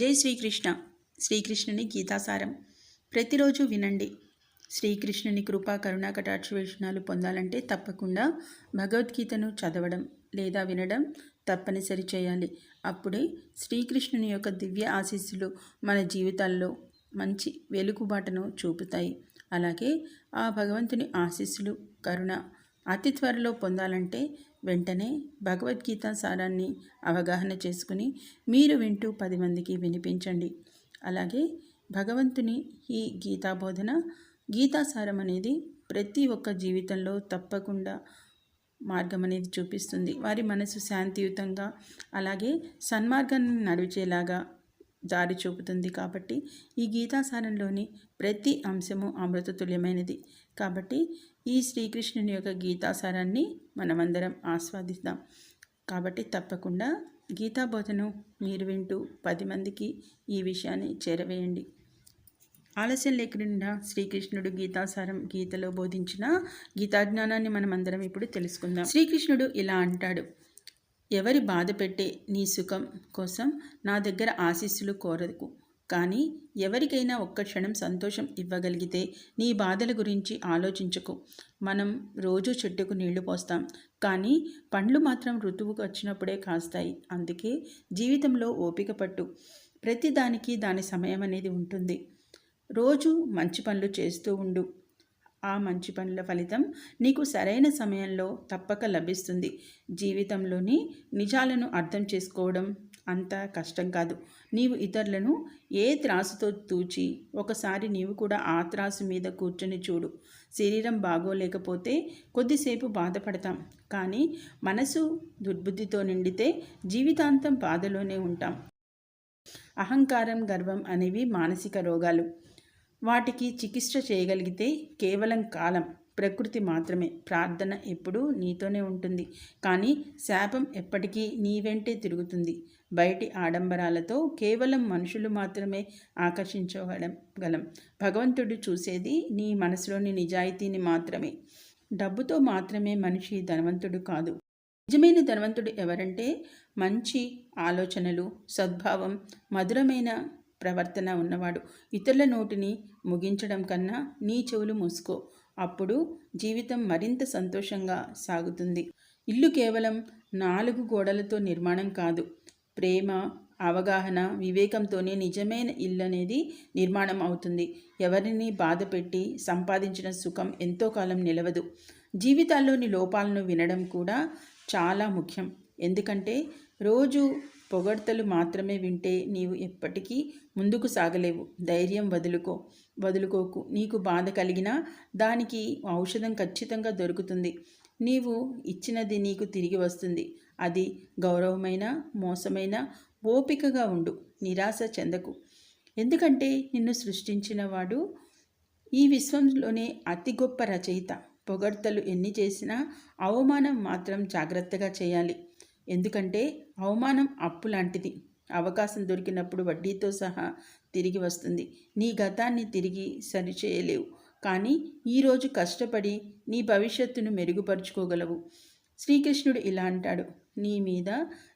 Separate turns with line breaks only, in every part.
జై శ్రీకృష్ణ. శ్రీకృష్ణుని గీతాసారం. ప్రతిరోజు వినండి. శ్రీకృష్ణుని కృపా కరుణా కటాక్షవేషణాలు పొందాలంటే తప్పకుండా భగవద్గీతను చదవడం లేదా వినడం తప్పనిసరి చేయాలి. అప్పుడే శ్రీకృష్ణుని యొక్క దివ్య ఆశీస్సులు మన జీవితాల్లో మంచి వెలుగుబాటను చూపుతాయి. అలాగే ఆ భగవంతుని ఆశీస్సులు కరుణ అతి త్వరలో పొందాలంటే వెంటనే భగవద్గీత సారాన్ని అవగాహన చేసుకుని మీరు వింటూ పది మందికి వినిపించండి. అలాగే భగవంతుని ఈ గీతా బోధన గీతాసారం అనేది ప్రతి ఒక్క జీవితంలో తప్పకుండా మార్గం అనేది చూపిస్తుంది. వారి మనసు శాంతియుతంగా అలాగే సన్మార్గాన్ని నడిచేలాగా దారి చూపుతుంది కాబట్టి ఈ గీతాసారంలోని ప్రతి అంశము అమృతతుల్యమైనది. కాబట్టి ఈ శ్రీకృష్ణుని యొక్క గీతాసారాన్ని మనమందరం ఆస్వాదిద్దాం. కాబట్టి తప్పకుండా గీతా బోధను మీరు వింటూ పది మందికి ఈ విషయాన్ని చేరవేయండి. ఆలస్యం లేకుండా శ్రీకృష్ణుడు గీతాసారం గీతలో బోధించిన గీతాజ్ఞానాన్ని మనమందరం ఇప్పుడు తెలుసుకుందాం. శ్రీకృష్ణుడు ఇలా అంటాడు ఎవరి బాధ పెట్టే నీ సుఖం కోసం నా దగ్గర ఆశీస్సులు కోరకు. కానీ ఎవరికైనా ఒక్క క్షణం సంతోషం ఇవ్వగలిగితే నీ బాధల గురించి ఆలోచించకు. మనం రోజు చెట్టుకు నీళ్ళు పోస్తాం. కానీ పండ్లు మాత్రం ఋతువుకు వచ్చినప్పుడే కాస్తాయి. అందుకే జీవితంలో ఓపిక పట్టు. ప్రతిదానికి దాని సమయం అనేది ఉంటుంది. రోజు మంచి పనులు చేస్తూ ఉండు. ఆ మంచి పనుల ఫలితం నీకు సరైన సమయంలో తప్పక లభిస్తుంది. జీవితంలోని నిజాలను అర్థం చేసుకోవడం అంత కష్టం కాదు. నీవు ఇతరులను ఏ త్రాసుతో తూచి ఒకసారి నీవు కూడా ఆ త్రాసు మీద కూర్చొని చూడు. శరీరం బాగోలేకపోతే కొద్దిసేపు బాధపడతాం. కానీ మనసు దుర్బుద్ధితో నిండితే జీవితాంతం బాధలోనే ఉంటాం. అహంకారం గర్వం అనేవి మానసిక రోగాలు. వాటికి చికిత్స చేయగలిగితే కేవలం కాలం ప్రకృతి మాత్రమే. ప్రార్థన ఎప్పుడూ నీతోనే ఉంటుంది. కానీ శాపం ఎప్పటికీ నీ వెంటే తిరుగుతుంది. బయటి ఆడంబరాలతో కేవలం మనుషులు మాత్రమే ఆకర్షించగలం. గలం భగవంతుడు చూసేది నీ మనసులోని నిజాయితీని మాత్రమే. డబ్బుతో మాత్రమే మనిషి ధనవంతుడు కాదు. నిజమైన ధనవంతుడు ఎవరంటే మంచి ఆలోచనలు సద్భావం మధురమైన ప్రవర్తన ఉన్నవాడు. ఇతరుల నోటిని ముగించడం కన్నా నీ చెవులు మూసుకో. అప్పుడు జీవితం మరింత సంతోషంగా సాగుతుంది. ఇల్లు కేవలం నాలుగు గోడలతో నిర్మాణం కాదు. ప్రేమ అవగాహన వివేకంతోనే నిజమైన ఇల్లు అనేది నిర్మాణం అవుతుంది. ఎవరిని బాధ పెట్టి సంపాదించిన సుఖం ఎంతో కాలం నిలవదు. జీవితాల్లోని లోపాలను వినడం కూడా చాలా ముఖ్యం. ఎందుకంటే రోజు పొగడ్తలు మాత్రమే వింటే నీవు ఎప్పటికీ ముందుకు సాగలేవు. ధైర్యం వదులుకో వదులుకోకు. నీకు బాధ కలిగినా దానికి ఔషధం ఖచ్చితంగా దొరుకుతుంది. నీవు ఇచ్చినది నీకు తిరిగి వస్తుంది. అది గౌరవమైన మోసమైన ఓపికగా ఉండు. నిరాశ చెందకు. ఎందుకంటే నిన్ను సృష్టించిన వాడు ఈ విశ్వంలోనే అతి గొప్ప రచయిత. పొగడ్తలు ఎన్ని చేసినా అవమానం మాత్రం జాగ్రత్తగా చేయాలి. ఎందుకంటే అవమానం అప్పు లాంటిది అవకాశం దొరికినప్పుడు వడ్డీతో సహా తిరిగి వస్తుంది. నీ గతాన్ని తిరిగి సరిచేయలేవు. కానీ ఈరోజు కష్టపడి నీ భవిష్యత్తును మెరుగుపరుచుకోగలవు. శ్రీకృష్ణుడు ఇలా అంటాడు. నీ మీద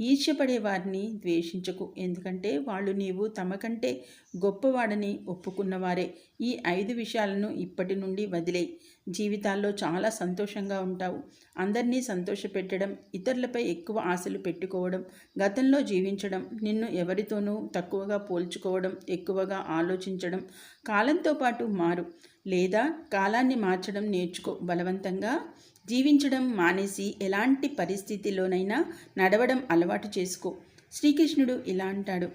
ఈర్ష్యపడే వారిని ద్వేషించకు. ఎందుకంటే వాళ్ళు నీవు తమ కంటే గొప్పవాడని ఒప్పుకున్నవారే. ఈ ఐదు విషయాలను ఇప్పటి నుండి వదిలేయి. జీవితాల్లో చాలా సంతోషంగా ఉంటావు. అందరినీ సంతోషపెట్టడం ఇతరులపై ఎక్కువ ఆశలు పెట్టుకోవడం గతంలో జీవించడం నిన్ను ఎవరితోనూ తక్కువగా పోల్చుకోవడం ఎక్కువగా ఆలోచించడం కాలంతో పాటు మారు. లేదా కాలాన్ని మార్చడం నేర్చుకో. బలవంతంగా జీవించడం మానేసి ఎలాంటి పరిస్థితిలోనైనా నడవడం అలవాటు చేసుకో. శ్రీకృష్ణుడు ఇలా అంటాడు.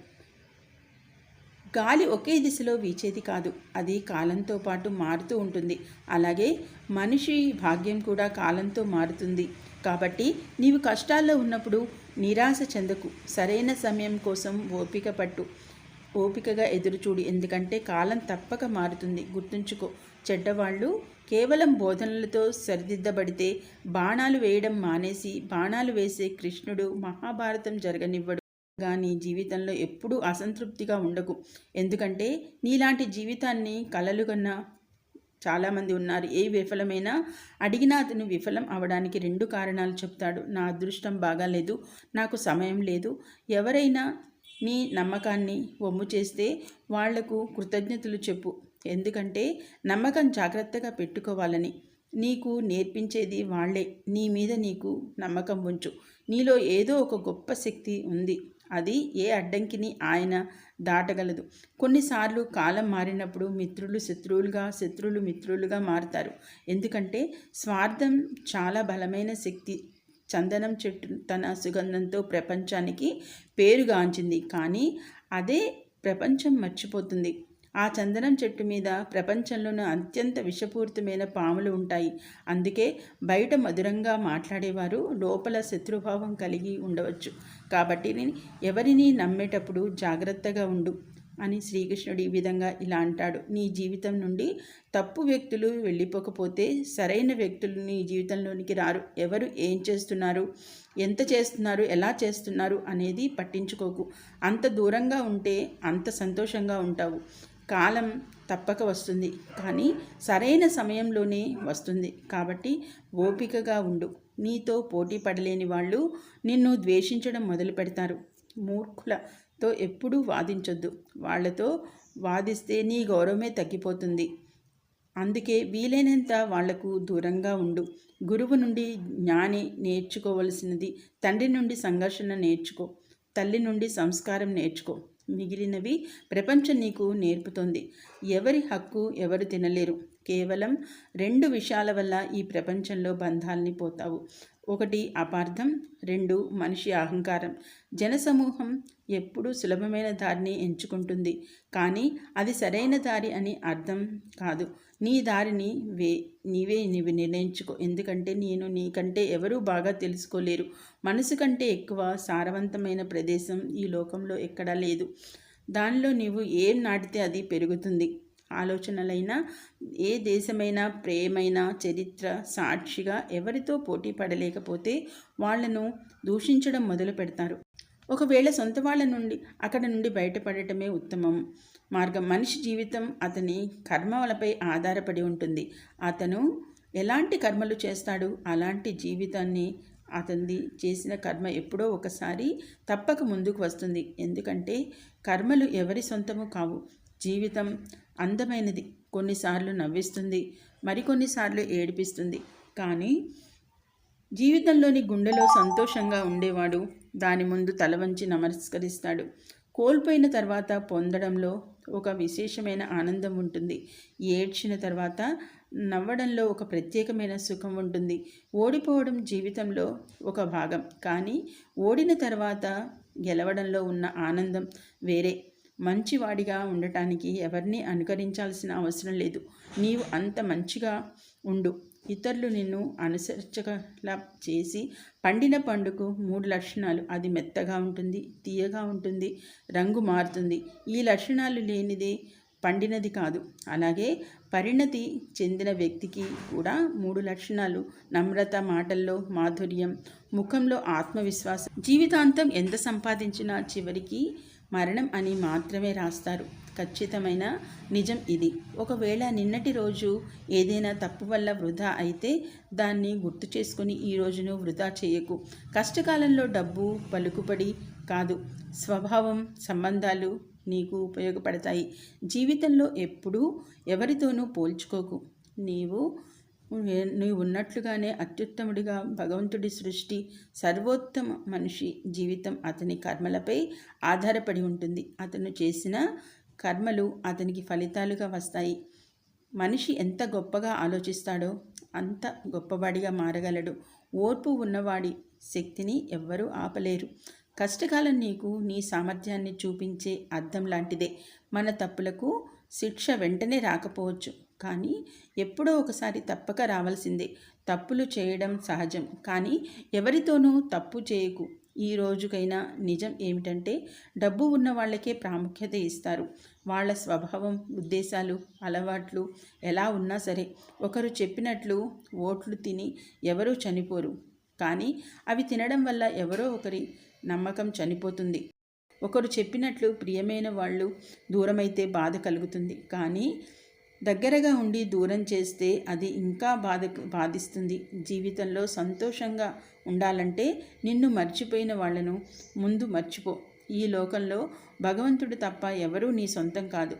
గాలి ఒకే దిశలో వీచేది కాదు. అది కాలంతో పాటు మారుతూ ఉంటుంది. అలాగే మనిషి భాగ్యం కూడా కాలంతో మారుతుంది. కాబట్టి నీవు కష్టాల్లో ఉన్నప్పుడు నిరాశ చెందకు. సరైన సమయం కోసం ఓపిక పట్టు. ఓపికగా ఎదురుచూడు. ఎందుకంటే కాలం తప్పక మారుతుంది. గుర్తుంచుకో. చెడ్డవాళ్ళు కేవలం బోధనలతో సరిదిద్దబడితే బాణాలు వేయడం మానేసి బాణాలు వేసే కృష్ణుడు మహాభారతం జరగనివ్వడు. కానీ జీవితంలో ఎప్పుడూ అసంతృప్తిగా ఉండకు. ఎందుకంటే నీలాంటి జీవితాన్ని కలలుగన్న చాలామంది ఉన్నారు. ఏ విఫలమైనా అడిగినా అతను విఫలం అవడానికి రెండు కారణాలు చెప్తాడు. నా అదృష్టం బాగాలేదు నాకు సమయం లేదు. ఎవరైనా నీ నమ్మకాన్ని వమ్ము చేస్తే వాళ్ళకు కృతజ్ఞతలు చెప్పు. ఎందుకంటే నమ్మకం జాగ్రత్తగా పెట్టుకోవాలని నీకు నేర్పించేది వాళ్ళే నీ మీద నీకు నమ్మకం ఉంచు. నీలో ఏదో ఒక గొప్ప శక్తి ఉంది. అది ఏ అడ్డంకిని ఆయన దాటగలదు. కొన్నిసార్లు కాలం మారినప్పుడు మిత్రులు శత్రువులుగా శత్రువులు మిత్రులుగా మారుతారు. ఎందుకంటే స్వార్థం చాలా బలమైన శక్తి. చందనం చెట్టు తన సుగంధంతో ప్రపంచానికి పేరుగాంచింది. కానీ అదే ప్రపంచం మర్చిపోతుంది. ఆ చందనం చెట్టు మీద ప్రపంచంలోనూ అత్యంత విషపూరితమైన పాములు ఉంటాయి. అందుకే బయట మధురంగా మాట్లాడేవారు లోపల శత్రుభావం కలిగి ఉండవచ్చు. కాబట్టి ఎవరిని నమ్మేటప్పుడు జాగ్రత్తగా ఉండు అని శ్రీకృష్ణుడు ఈ విధంగా ఇలా అంటాడు. నీ జీవితం నుండి తప్పు వ్యక్తులు వెళ్ళిపోకపోతే సరైన వ్యక్తులు నీ జీవితంలోనికి రారు. ఎవరు ఏం చేస్తున్నారు? ఎంత చేస్తున్నారు? ఎలా చేస్తున్నారు? అనేది పట్టించుకోకు. అంత దూరంగా ఉంటే అంత సంతోషంగా ఉంటావు. కాలం తప్పక వస్తుంది. కానీ సరైన సమయంలోనే వస్తుంది. కాబట్టి ఓపికగా ఉండు. నీతో పోటీ పడలేని వాళ్ళు నిన్ను ద్వేషించడం మొదలు పెడతారు. మూర్ఖులతో ఎప్పుడూ వాదించొద్దు. వాళ్ళతో వాదిస్తే నీ గౌరవమే తగ్గిపోతుంది. అందుకే వీలైనంత వాళ్ళకు దూరంగా ఉండు. గురువు నుండి జ్ఞాని నేర్చుకోవలసినది తండ్రి నుండి సంఘర్షణ నేర్చుకో. తల్లి నుండి సంస్కారం నేర్చుకో. మిగిలినవి ప్రపంచం నీకు నేర్పుతోంది. ఎవరి హక్కు ఎవరు తినలేరు. కేవలం రెండు విషయాల వల్ల ఈ ప్రపంచంలో బంధాలని పోతావు. ఒకటి అపార్థం రెండు మనిషి అహంకారం. జనసమూహం ఎప్పుడూ సులభమైన దారిని ఎంచుకుంటుంది. కానీ అది సరైన దారి అని అర్థం కాదు. నీ దారిని వే నీవే నీవి నిర్ణయించుకో. ఎందుకంటే నేను నీకంటే ఎవరూ బాగా తెలుసుకోలేరు. మనసు కంటే ఎక్కువ సారవంతమైన ప్రదేశం ఈ లోకంలో ఎక్కడా లేదు. దానిలో నీవు ఏం నాటితే అది పెరుగుతుంది. ఆలోచనలైనా ఏ దేశమైనా ప్రేమైనా చరిత్ర సాక్షిగా ఎవరితో పోటీ పడలేకపోతే వాళ్ళను దూషించడం మొదలు పెడతారు ఒకవేళ సొంత వాళ్ళ నుండి అక్కడ నుండి బయటపడటమే ఉత్తమం. మార్గం. మనిషి జీవితం అతని కర్మలపై ఆధారపడి ఉంటుంది. అతను ఎలాంటి కర్మలు చేస్తాడు? అలాంటి జీవితాన్ని అతనిది చేసిన కర్మ ఎప్పుడో ఒకసారి తప్పక ముందుకు వస్తుంది. ఎందుకంటే కర్మలు ఎవరి సొంతము కావు. జీవితం అందమైనది. కొన్నిసార్లు నవ్విస్తుంది. మరికొన్నిసార్లు ఏడిపిస్తుంది. కానీ జీవితంలోని గుండెలో సంతోషంగా ఉండేవాడు దాని ముందు తల వంచి నమస్కరిస్తాడు. కోల్పోయిన తర్వాత పొందడంలో ఒక విశేషమైన ఆనందం ఉంటుంది. ఏడ్చిన తర్వాత నవ్వడంలో ఒక ప్రత్యేకమైన సుఖం ఉంటుంది. ఓడిపోవడం జీవితంలో ఒక భాగం. కానీ ఓడిన తర్వాత గెలవడంలో ఉన్న ఆనందం వేరే. మంచివాడిగా ఉండటానికి ఎవరిని అనుకరించాల్సిన అవసరం లేదు. నీవు అంత మంచిగా ఉండు. ఇతరులు నిన్ను అనుసరించగలా చేసి పండిన పండుకు మూడు లక్షణాలు. అది మెత్తగా ఉంటుంది తీయగా ఉంటుంది రంగు మారుతుంది. ఈ లక్షణాలు లేనిదే పండినది కాదు. అలాగే పరిణతి చెందిన వ్యక్తికి కూడా మూడు లక్షణాలు. నమ్రత మాటల్లో మాధుర్యం ముఖంలో ఆత్మవిశ్వాసం. జీవితాంతం ఎంత సంపాదించినా చివరికి మరణం అని మాత్రమే రాస్తారు. ఖచ్చితమైన నిజం ఇది. ఒకవేళ నిన్నటి రోజు ఏదైనా తప్పు వల్ల వృధా అయితే దాన్ని గుర్తు చేసుకుని ఈ రోజును వృధా చేయకు. కష్టకాలంలో డబ్బు పలుకుబడి కాదు. స్వభావం సంబంధాలు నీకు ఉపయోగపడతాయి. జీవితంలో ఎప్పుడూ ఎవరితోనూ పోల్చుకోకు. నీవు నీవు ఉన్నట్లుగానే అత్యుత్తముడిగా భగవంతుడి సృష్టి సర్వోత్తమ మనిషి జీవితం అతని కర్మలపై ఆధారపడి ఉంటుంది. అతను చేసిన కర్మలు అతనికి ఫలితాలుగా వస్తాయి. మనిషి ఎంత గొప్పగా ఆలోచిస్తాడో అంత గొప్పవాడిగా మారగలడు. ఓర్పు ఉన్నవాడి శక్తిని ఎవ్వరూ ఆపలేరు. కష్టకాలం నీకు నీ సామర్థ్యాన్ని చూపించే అర్థం లాంటిదే. మన తప్పులకు శిక్ష వెంటనే రాకపోవచ్చు. కానీ ఎప్పుడో ఒకసారి తప్పక రావాల్సిందే. తప్పులు చేయడం సహజం. కానీ ఎవరితోనూ తప్పు చేయకు. ఈ రోజుకైనా నిజం ఏమిటంటే డబ్బు ఉన్న వాళ్ళకే ప్రాముఖ్యత ఇస్తారు. వాళ్ళ స్వభావం ఉద్దేశాలు అలవాట్లు ఎలా ఉన్నా సరే ఒకరు చెప్పినట్లు ఓట్లు తిని ఎవరూ చనిపోరు. కానీ అవి తినడం వల్ల ఎవరో ఒకరి నమ్మకం చనిపోతుంది. ఒకరు చెప్పినట్లు ప్రియమైన వాళ్ళు దూరమైతే బాధ కలుగుతుంది. కానీ దగ్గరగా ఉండి దూరం చేస్తే అది ఇంకా బాధ బాధిస్తుంది. జీవితంలో సంతోషంగా ఉండాలంటే నిన్ను మర్చిపోయిన వాళ్ళను ముందు మర్చిపో. ఈ లోకంలో భగవంతుడు తప్ప ఎవరూ నీ సొంతం కాదు.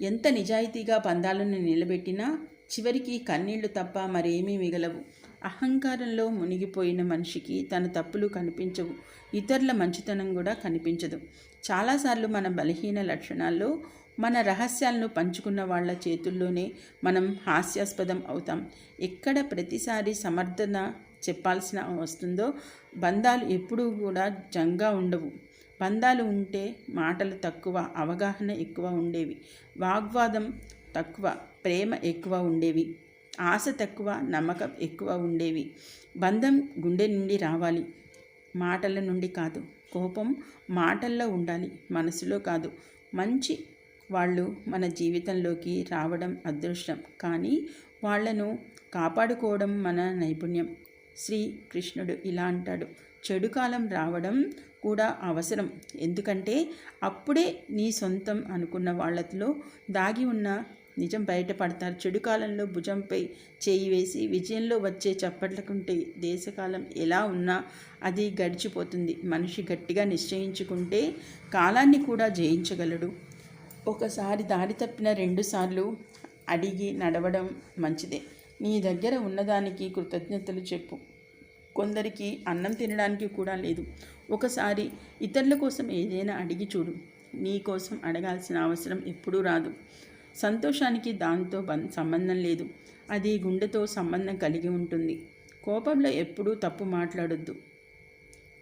ఎంత నిజాయితీగా పందాలను నిలబెట్టినా చివరికి కన్నీళ్ళు తప్ప మరేమీ మిగలవు. అహంకారంలో మునిగిపోయిన మనిషికి తన తప్పులు కనిపించవు. ఇతరుల మంచితనం కూడా కనిపించదు. చాలాసార్లు మన బలహీన లక్షణాల్లో మన రహస్యాలను పంచుకున్న వాళ్ళ చేతుల్లోనే మనం హాస్యాస్పదం అవుతాం. ఎక్కడ ప్రతిసారి సమర్థన చెప్పాల్సిన వస్తుందో బంధాలు ఎప్పుడూ కూడా జంగా ఉండవు. బంధాలు ఉంటే మాటలు తక్కువ అవగాహన ఎక్కువ ఉండేవి. వాగ్వాదం తక్కువ ప్రేమ ఎక్కువ ఉండేవి. ఆశ తక్కువ నమ్మకం ఎక్కువ ఉండేవి. బంధం గుండె నుండి రావాలి. మాటల నుండి కాదు కోపం మాటల్లో ఉండాలి మనసులో కాదు. మంచి వాళ్ళు మన జీవితంలోకి రావడం అదృష్టం. కానీ వాళ్ళను కాపాడుకోవడం మన నైపుణ్యం. శ్రీ కృష్ణుడు ఇలా అంటాడు. చెడు కాలం రావడం కూడా అవసరం. ఎందుకంటే అప్పుడే నీ సొంతం అనుకున్న వాళ్ళతో దాగి ఉన్న నిజం బయటపడతారు. చెడు కాలంలో భుజంపై చేయి వేసి విజయంలో వచ్చే చప్పట్లకుంటే దేశకాలం ఎలా ఉన్నా అది గడిచిపోతుంది. మనిషి గట్టిగా నిశ్చయించుకుంటే కాలాన్ని కూడా జయించగలడు. ఒకసారి దారి తప్పిన రెండుసార్లు అడిగి నడవడం మంచిదే. నీ దగ్గర ఉన్నదానికి కృతజ్ఞతలు చెప్పు. కొందరికి అన్నం తినడానికి కూడా లేదు. ఒకసారి ఇతరుల కోసం ఏదైనా అడిగి చూడు. నీ కోసం అడగాల్సిన అవసరం ఎప్పుడూ రాదు. సంతోషానికి దాంతో సంబంధం లేదు. అది గుండెతో సంబంధం కలిగి ఉంటుంది. కోపంలో ఎప్పుడూ తప్పు మాట్లాడొద్దు.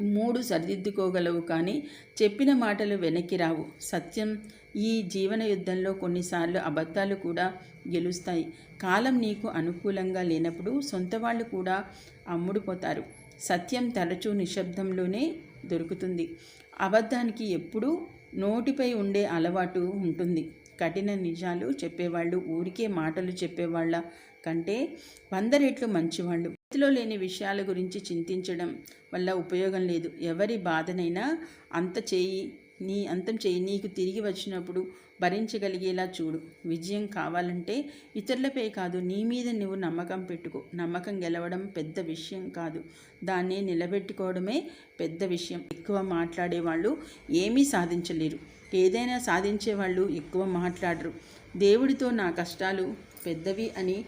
మూడు సరిదిద్దుకోగలవు కానీ చెప్పిన మాటలు వెనక్కి రావు. సత్యం ఈ జీవన యుద్ధంలో కొన్నిసార్లు అబద్ధాలు కూడా గెలుస్తాయి. కాలం నీకు అనుకూలంగా లేనప్పుడు సొంత వాళ్ళు కూడా అమ్ముడుపోతారు. సత్యం తరచూ నిశ్శబ్దంలోనే దొరుకుతుంది. అబద్ధానికి ఎప్పుడూ నోటిపై ఉండే అలవాటు ఉంటుంది. కఠిన నిజాలు చెప్పేవాళ్ళు ఊరికే మాటలు చెప్పేవాళ్ళ కంటే వంద రెట్లు మంచివాళ్ళు. చేతిలో లేని విషయాల గురించి చింతించడం వల్ల ఉపయోగం లేదు. ఎవరి బాధనైనా అంత చేయి నీ అంతం చేయి నీకు తిరిగి వచ్చినప్పుడు భరించగలిగేలా చూడు. విజయం కావాలంటే ఇతరులపై కాదు నీ మీద నువ్వు నమ్మకం పెట్టుకో. నమ్మకం గెలవడం పెద్ద విషయం కాదు. దాన్ని నిలబెట్టుకోవడమే పెద్ద విషయం. ఎక్కువ మాట్లాడేవాళ్ళు ఏమీ సాధించలేరు. ఏదైనా సాధించే వాళ్ళు ఎక్కువ మాట్లాడరు. దేవుడితో నా కష్టాలు పెద్దవి అని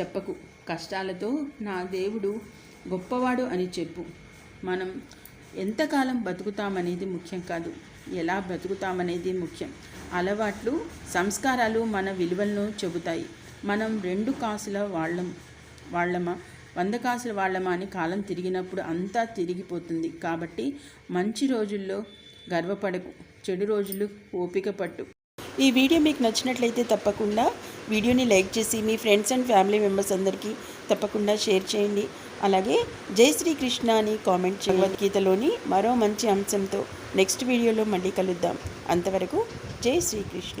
చెప్పకు. కష్టాలతో నా దేవుడు గొప్పవాడు అని చెప్పు. మనం ఎంతకాలం బతుకుతామనేది ముఖ్యం కాదు. ఎలా బ్రతుకుతామనేది ముఖ్యం. అలవాట్లు సంస్కారాలు మన విలువలను చెబుతాయి. మనం రెండు కాసుల వాళ్ళం వాళ్ళమా? వంద కాసుల వాళ్ళమా అని కాలం తిరిగినప్పుడు అంతా తిరిగిపోతుంది. కాబట్టి మంచి రోజుల్లో గర్వపడకు చెడు రోజులు ఓపిక పట్టు. ఈ వీడియో మీకు నచ్చినట్లయితే తప్పకుండా వీడియోని లైక్ చేసి మీ ఫ్రెండ్స్ అండ్ ఫ్యామిలీ మెంబర్స్ అందరికీ తప్పకుండా షేర్ చేయండి. అలాగే జై శ్రీకృష్ణ అని కామెంట్ భగవద్గీతలోని మరో మంచి అంశంతో నెక్స్ట్ వీడియోలో మళ్ళీ కలుద్దాం. అంతవరకు జై శ్రీకృష్ణ